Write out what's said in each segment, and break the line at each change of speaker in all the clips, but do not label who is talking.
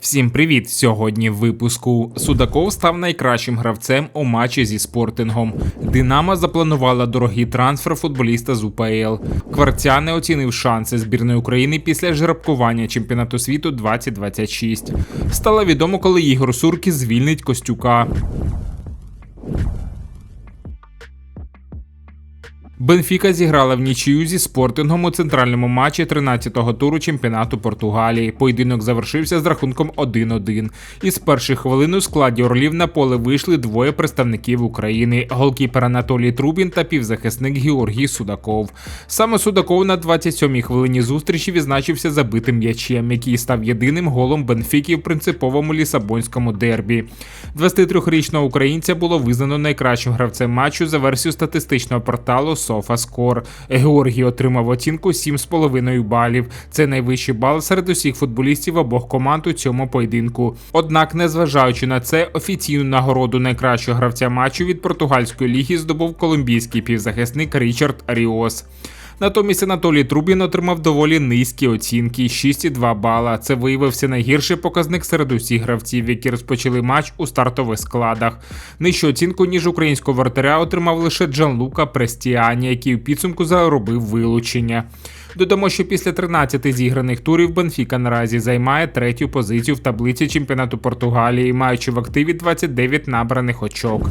Всім привіт! Сьогодні в випуску Судаков став найкращим гравцем у матчі зі спортингом. Динамо запланувала дорогий трансфер футболіста з УПЛ. Кварцяне оцінив шанси збірної України після жеребкування чемпіонату світу 2026. Стало відомо, коли Ігор Суркіс звільнить Костюка. Бенфіка зіграла в нічию зі спортингом у центральному матчі 13-го туру чемпіонату Португалії. Поєдинок завершився з рахунком 1-1. Із перших хвилин у складі орлів на поле вийшли двоє представників України: голкіпер Анатолій Трубін та півзахисник Георгій Судаков. Саме Судаков на 27-й хвилині зустрічі відзначився забитим м'ячем, який став єдиним голом Бенфіки в принциповому лісабонському дербі. 23-річного українця було визнано найкращим гравцем матчу за версією статистичного порталу. SofaScore. Георгій отримав оцінку 7,5 балів. Це найвищий бал серед усіх футболістів обох команд у цьому поєдинку. Однак, незважаючи на це, офіційну нагороду найкращого гравця матчу від португальської ліги здобув колумбійський півзахисник Річард Аріос. Натомість Анатолій Трубін отримав доволі низькі оцінки 6,2 бала. Це виявився найгірший показник серед усіх гравців, які розпочали матч у стартових складах. Нижчу оцінку ніж українського вратаря отримав лише Джанлука Престіані, який у підсумку заробив вилучення. Додамо, що після 13 зіграних турів Бенфіка наразі займає третю позицію в таблиці чемпіонату Португалії, маючи в активі 29 набраних очок.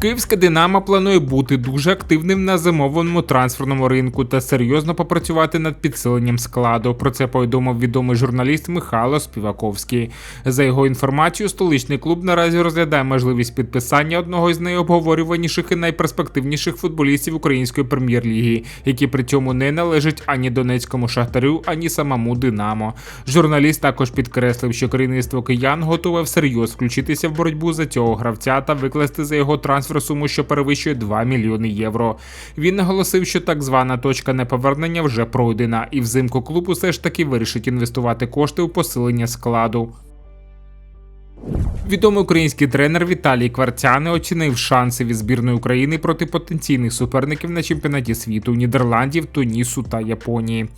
Київська Динамо планує бути дуже активним на зимовому трансферному ринку та серйозно попрацювати над підсиленням складу. Про це повідомив відомий журналіст Михайло Співаковський. За його інформацією, столичний клуб наразі розглядає можливість підписання одного з найобговорюваніших і найперспективніших футболістів української прем'єр-ліги, які при цьому не належать ані Донецькому шахтарю, ані самому Динамо. Журналіст також підкреслив, що керівництво киян готове всерйоз включитися в боротьбу за цього гравця та викласти за його трансфер трансфер суму, що перевищує 2 мільйони євро. Він наголосив, що так звана точка неповернення вже пройдена, і взимку клуб усе ж таки вирішить інвестувати кошти у посилення складу. Відомий український тренер Віталій Кварцяни оцінив шанси від збірної України проти потенційних суперників на чемпіонаті світу Нідерландів, Тунісу та Японії.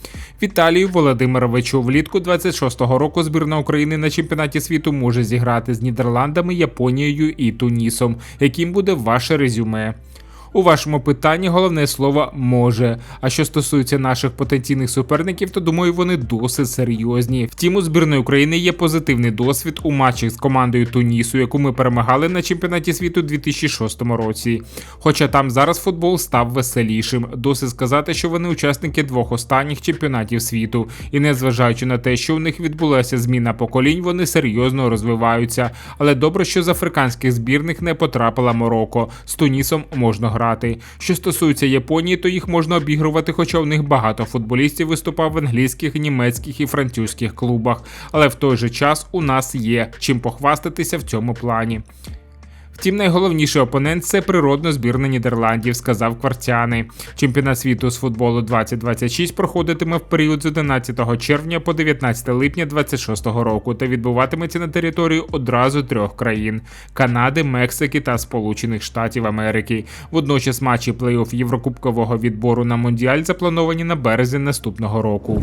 Віталію Володимировичу влітку 26-го року збірна України на чемпіонаті світу може зіграти з Нідерландами, Японією і Тунісом. Яким буде ваше резюме? У вашому питанні головне слово може. А що стосується наших потенційних суперників, то думаю, вони досить серйозні. Втім, у збірної України є позитивний досвід у матчах з командою Тунісу, яку ми перемагали на чемпіонаті світу у 2006 році. Хоча там зараз футбол став веселішим. Досить сказати, що вони учасники двох останніх чемпіонатів світу, і незважаючи на те, що у них відбулася зміна поколінь, вони серйозно розвиваються. Але добре, що з африканських збірних не потрапила Мороко. З Тунісом можна грати грати. Що стосується Японії, то їх можна обігрувати, хоча в них багато футболістів виступав в англійських, німецьких і французьких клубах. Але в той же час у нас є чим похвастатися в цьому плані. Втім, найголовніший опонент це природно збірна Нідерландів, сказав Кварцяни. Чемпіонат світу з футболу 2026 проходитиме в період з 11 червня по 19 липня 2026 року та відбуватиметься на території одразу трьох країн Канади, Мексики та Сполучених Штатів Америки. Водночас матчі плей-офф Єврокубкового відбору на Мондіаль заплановані на березень наступного року.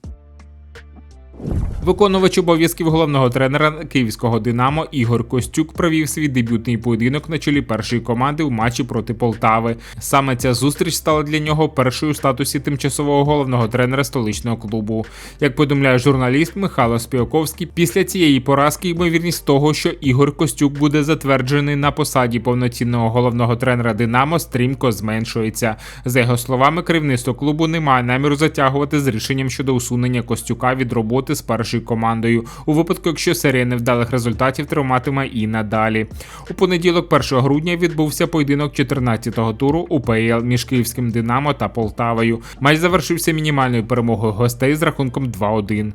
Виконувач обов'язків головного тренера київського Динамо Ігор Костюк провів свій дебютний поєдинок на чолі першої команди в матчі проти Полтави. Саме ця зустріч стала для нього першою у статусі тимчасового головного тренера столичного клубу. Як повідомляє журналіст Михайло Спіоковський, після цієї поразки ймовірність того, що Ігор Костюк буде затверджений на посаді повноцінного головного тренера Динамо, стрімко зменшується. За його словами, керівництво клубу не має наміру затягувати з рішенням щодо усунення Костюка від роботи з першою командою, у випадку, якщо серія невдалих результатів триматиме і надалі. У понеділок, 1 грудня, відбувся поєдинок 14-го туру УПЛ між київським Динамо та Полтавою. Матч завершився мінімальною перемогою гостей з рахунком 2-1.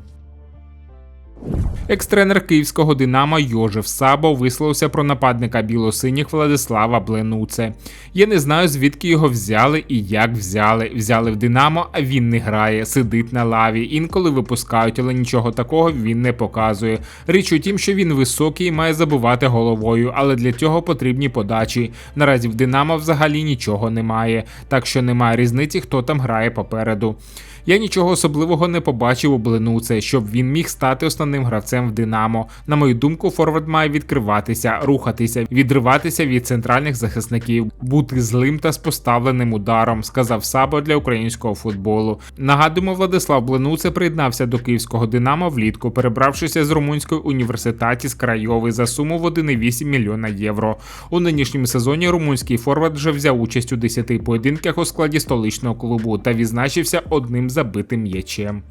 Екс-тренер київського Динамо Йожев Сабо висловився про нападника білосиніх Владислава Бленуце. Я не знаю, звідки його взяли і як взяли. Взяли в Динамо, а він не грає, сидить на лаві. Інколи випускають, але нічого такого він не показує. Річ у тім, що він високий і має забувати головою, але для цього потрібні подачі. Наразі в Динамо взагалі нічого немає, так що немає різниці, хто там грає попереду. Я нічого особливого не побачив у Бленуце, щоб він міг стати основним гравцем в Динамо. На мою думку, Форвард має відкриватися, рухатися, відриватися від центральних захисників, бути злим та з поставленим ударом, сказав Сабо для українського футболу. Нагадуємо, Владислав Бленуце приєднався до київського Динамо влітку, перебравшися з румунської університеті з Крайови за суму в 1,8 мільйона євро. У нинішньому сезоні румунський форвард вже взяв участь у 10 поєдинках у складі столичного клубу та відзначився одним забитим м'ячем.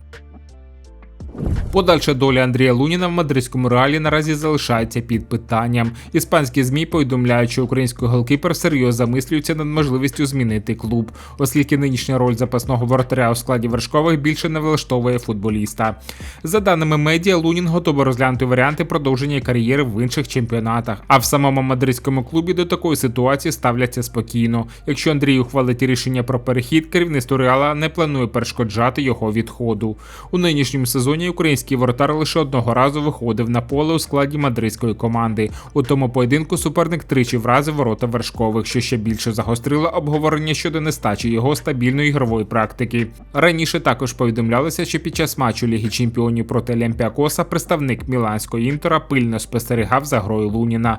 Подальша доля Андрія Луніна в мадридському реалі наразі залишається під питанням. Іспанські змі повідомляють, що український голкіпер серйозно замислюється над можливістю змінити клуб, оскільки нинішня роль запасного воротаря у складі вершкових більше не влаштовує футболіста. За даними медіа, Лунін готовий розглянути варіанти продовження кар'єри в інших чемпіонатах. А в самому мадридському клубі до такої ситуації ставляться спокійно. Якщо Андрій ухвалить рішення про перехід, керівництво реала не планує перешкоджати його відходу. У нинішньому сезоні український воротар лише одного разу виходив на поле у складі мадридської команди. У тому поєдинку суперник тричі вразив ворота вершкових, що ще більше загострило обговорення щодо нестачі його стабільної ігрової практики. Раніше також повідомлялося, що під час матчу Ліги Чемпіонів проти Олімпіакоса представник Міланського інтера пильно спостерігав за грою Луніна.